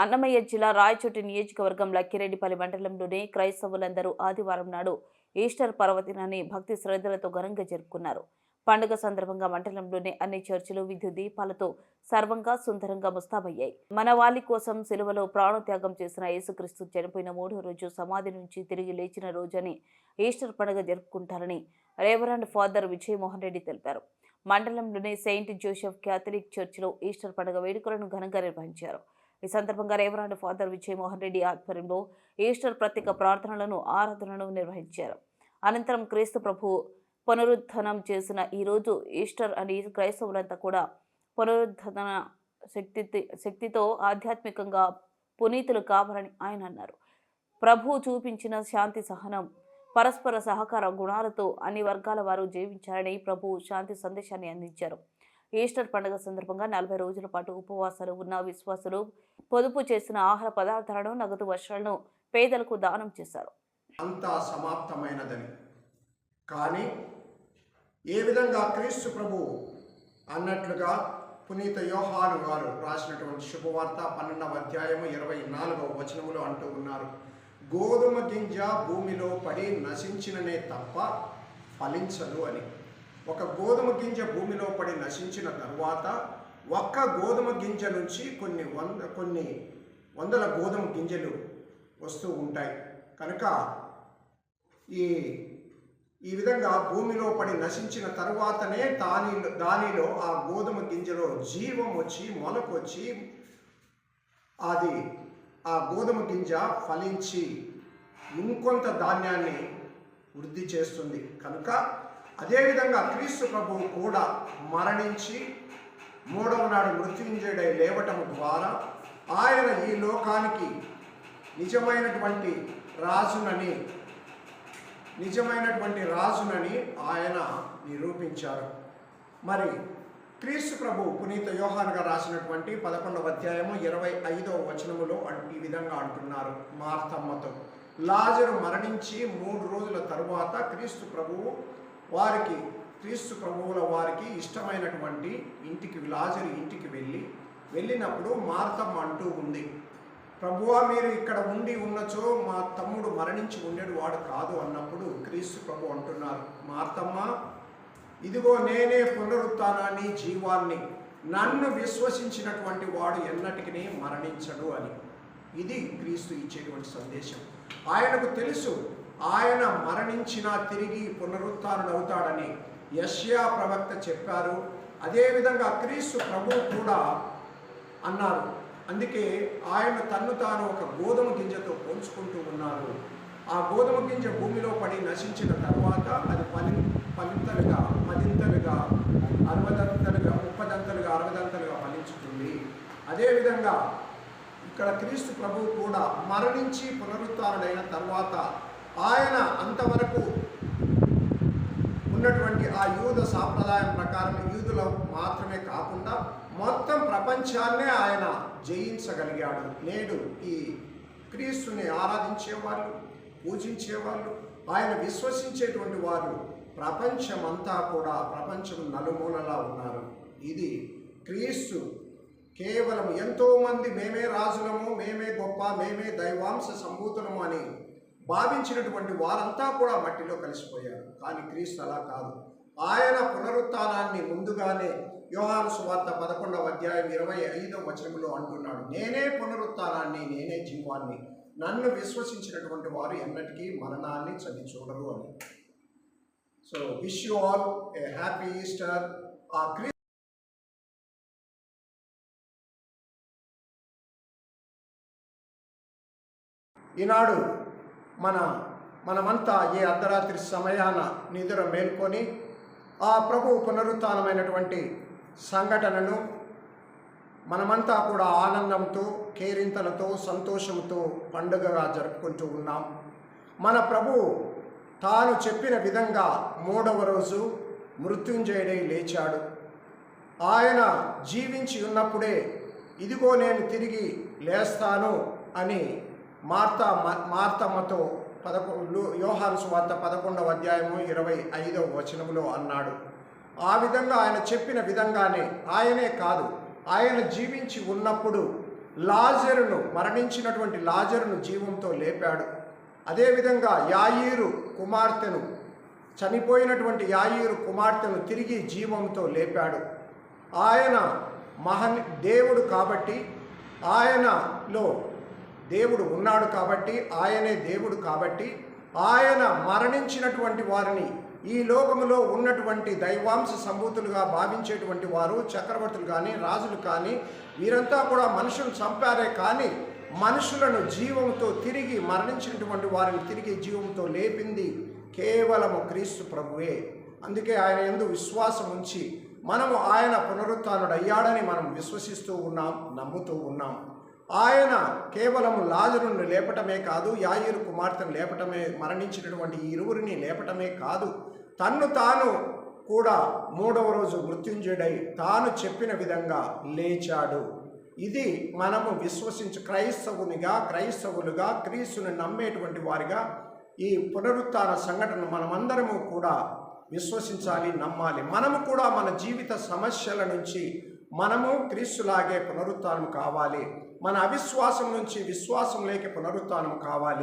అన్నమయ్య జిల్లా రాయచోటి నియోజకవర్గం లక్కిరెడ్డిపల్లి మండలంలోని క్రైస్తవులందరూ ఆదివారం నాడు ఈస్టర్ పర్వదినాన్ని భక్తి శ్రద్ధలతో ఘనంగా జరుపుకున్నారు. పండుగ సందర్భంగా మండలంలోని అన్ని చర్చిలు విద్యుత్ దీపాలతో సర్వంగా సుందరంగా ముస్తాబయ్యాయి. మన వాలి కోసం సిలువలో ప్రాణత్యాగం చేసిన యేసుక్రీస్తు చనిపోయిన మూడో రోజు సమాధి నుంచి తిరిగి లేచిన రోజని ఈస్టర్ పండుగ జరుపుకుంటారని రేవరాండ్ ఫాదర్ విజయమోహన్ రెడ్డి తెలిపారు. మండలంలోని సెయింట్ జోసెఫ్ క్యాథలిక్ చర్చిలో ఈస్టర్ పండుగ వేడుకలను ఘనంగా నిర్వహించారు. ఈ సందర్భంగా రేవరాండ్ ఫాదర్ విజయమోహన్ రెడ్డి ఆధ్వర్యంలో ఈస్టర్ ప్రత్యేక ప్రార్థనలను ఆరాధనను నిర్వహించారు. అనంతరం క్రీస్తు ప్రభు పునరుద్ధనం చేసిన ఈ రోజు ఈస్టర్ అని క్రైస్తవులంతా కూడా పునరుద్ధన శక్తి శక్తితో ఆధ్యాత్మికంగా పునీతులు కావాలని ఆయన అన్నారు. ప్రభు చూపించిన శాంతి సహనం పరస్పర సహకార గుణాలతో అన్ని వర్గాల వారు జీవించాలని ప్రభు శాంతి సందేశాన్ని అందించారు. ఈస్టర్ పండుగ సందర్భంగా నలభై రోజుల పాటు ఉపవాసాలు ఉన్న విశ్వాసులు పొదుపు చేసిన ఆహార పదార్థాలను నగదు వర్షాలను పేదలకు దానం చేశారు. అంతా సమాప్తమైనదని. కానీ ఏ విధంగా క్రీస్తు ప్రభు అన్నట్లుగా పునీత యోహాను గారు రాసినటువంటి శుభవార్త పన్నెండవ అధ్యాయము ఇరవై నాలుగవ వచనములో అంటూ ఉన్నారు గోధుమ గింజ భూమిలో పడి నశించిననే తప్ప ఫలించదు అని. ఒక గోధుమ గింజ భూమిలో పడి నశించిన తరువాత ఒక్క గోధుమ గింజ నుంచి కొన్ని వంద కొన్ని వందల గోధుమ గింజలు వస్తూ ఉంటాయి. కనుక ఈ ఈ విధంగా భూమిలో పడి నశించిన తర్వాతనే దాని దానిలో ఆ గోధుమ గింజలో జీవం వచ్చి మొలకొచ్చి అది ఆ గోధుమ గింజ ఫలించి ఇంకొంత ధాన్యాన్ని వృద్ధి చేస్తుంది. కనుక అదేవిధంగా క్రీస్తు ప్రభువు కూడా మరణించి మూడవ నాడు మృత్యుంజయుడై లేవటం ద్వారా ఆయన ఈ లోకానికి నిజమైనటువంటి రాజునని నిజమైనటువంటి రాజునని ఆయన నిరూపించారు. మరి క్రీస్తు ప్రభు పునీత యోహాన్గా రాసినటువంటి పదకొండవ అధ్యాయము ఇరవై ఐదవ వచనములో ఈ విధంగా అంటున్నారు మార్తమ్మతో. లాజరు మరణించి మూడు రోజుల తరువాత క్రీస్తు ప్రభువు వారికి క్రీస్తు ప్రభువుల వారికి ఇష్టమైనటువంటి ఇంటికి లాజరు ఇంటికి వెళ్ళి వెళ్ళినప్పుడు మార్తమ్మ అంటూ ఉంది. ప్రభువా మీరు ఇక్కడ ఉండి ఉన్నచో మా తమ్ముడు మరణించి ఉండేడు వాడు కాదు అన్నప్పుడు క్రీస్తు ప్రభు అంటున్నారు. మార్తమ్మ ఇదిగో నేనే పునరుత్నాన్ని జీవాన్ని. నన్ను విశ్వసించినటువంటి వాడు ఎన్నటికి మరణించడు అని. ఇది క్రీస్తు ఇచ్చేటువంటి సందేశం. ఆయనకు తెలుసు ఆయన మరణించినా తిరిగి పునరుత్డవుతాడని యష్యా ప్రవక్త చెప్పారు. అదేవిధంగా క్రీస్తు ప్రభువు కూడా అన్నారు. అందుకే ఆయన తన్ను తాను ఒక గోధుమ గింజతో పోల్చుకుంటూ ఉన్నారు. ఆ గోధుమ గింజ భూమిలో పడి నశించిన తర్వాత అది పలి పలింతలుగా పదింతలుగా అరవదంతలుగా ముప్పదంతలుగా అరవదంతలుగా ఫలించుతుంది. అదేవిధంగా ఇక్కడ క్రీస్తు ప్రభువు కూడా మరణించి పునరుత్డైన తర్వాత ఆయన అంతవరకు ఉన్నటువంటి ఆ యూద సాంప్రదాయం ప్రకారం యూదులో మాత్రమే కాకుండా మొత్తం ప్రపంచాన్నే ఆయన జయించగలిగాడు. నేడు ఈ క్రీస్తుని ఆరాధించేవాళ్ళు పూజించేవాళ్ళు ఆయన విశ్వసించేటువంటి వారు ప్రపంచమంతా కూడా ప్రపంచం నలుమూలలా ఉన్నారు. ఇది క్రీస్తు కేవలం ఎంతోమంది మేమే రాజులము మేమే గొప్ప మేమే దైవాంశ సంభూతులము అని భావించినటువంటి వారంతా కూడా మట్టిలో కలిసిపోయారు. కానీ క్రీస్తు అలా కాదు. ఆయన పునరుత్నాన్ని ముందుగానే యోహాను సువార్త పదకొండవ అధ్యాయం ఇరవై ఐదవ వచనంలో అంటున్నాడు. నేనే పునరుత్నాన్ని నేనే జీవాన్ని. నన్ను విశ్వసించినటువంటి వారు ఎన్నటికీ మరణాన్ని చదివి చూడరు అని. So wish you all a happy Easter ఆ క్రీ ఈనాడు మన మనమంతా ఏ అర్ధరాత్రి సమయాన నిద్ర మేల్కొని ఆ ప్రభు పునరుత్నమైనటువంటి సంఘటనను మనమంతా కూడా ఆనందంతో కేరింతలతో సంతోషంతో పండుగగా జరుపుకుంటూ ఉన్నాం. మన ప్రభు తాను చెప్పిన విధంగా మూడవ రోజు మృత్యుంజయుడై లేచాడు. ఆయన జీవించి ఉన్నప్పుడే ఇదిగో నేను తిరిగి లేస్తాను అని మార్త మార్తమ్మతో పదకొండు యోహాను సువార్త పదకొండవ అధ్యాయము ఇరవై ఐదవ వచనములో అన్నాడు. ఆ విధంగా ఆయన చెప్పిన విధంగానే ఆయనే కాదు ఆయన జీవించి ఉన్నప్పుడు లాజరును మరణించినటువంటి లాజరును జీవంతో లేపాడు. అదేవిధంగా యాయీరు కుమార్తెను చనిపోయినటువంటి యాయీరు కుమార్తెను తిరిగి జీవంతో లేపాడు. ఆయన మహన్ దేవుడు కాబట్టి ఆయనలో దేవుడు ఉన్నాడు కాబట్టి ఆయనే దేవుడు కాబట్టి ఆయన మరణించినటువంటి వారిని ఈ లోకములో ఉన్నటువంటి దైవాంశ సంభూతులుగా భావించేటువంటి వారు చక్రవర్తులు కానీ రాజులు కానీ వీరంతా కూడా మనుషులు చంపారే కానీ మనుషులను జీవంతో తిరిగి మరణించినటువంటి వారిని తిరిగి జీవంతో లేపింది కేవలము క్రీస్తు ప్రభువే. అందుకే ఆయన ఎందు విశ్వాసం ఉంచి మనము ఆయన పునరుత్డయ్యాడని అయ్యాడని మనం విశ్వసిస్తూ ఉన్నాం నమ్ముతూ ఉన్నాం. ఆయన కేవలం లాజరును లేపటమే కాదు యాయిరు కుమార్తెను లేపటమే మరణించినటువంటి ఇరువురిని లేపటమే కాదు తన్ను తాను కూడా మూడవ రోజు మృత్యుంజయుడై తాను చెప్పిన విధంగా లేచాడు. ఇది మనము విశ్వసించు క్రైస్తవునిగా క్రైస్తవులుగా క్రీస్తుని నమ్మేటువంటి వారిగా ఈ పునరుత్న సంఘటన మనమందరము కూడా విశ్వసించాలి నమ్మాలి. మనము కూడా మన జీవిత సమస్యల నుంచి మనము క్రీస్తులాగే పునరుత్నం కావాలి. మన అవిశ్వాసం నుంచి విశ్వాసం లేక పునరుత్థానం కావాలి.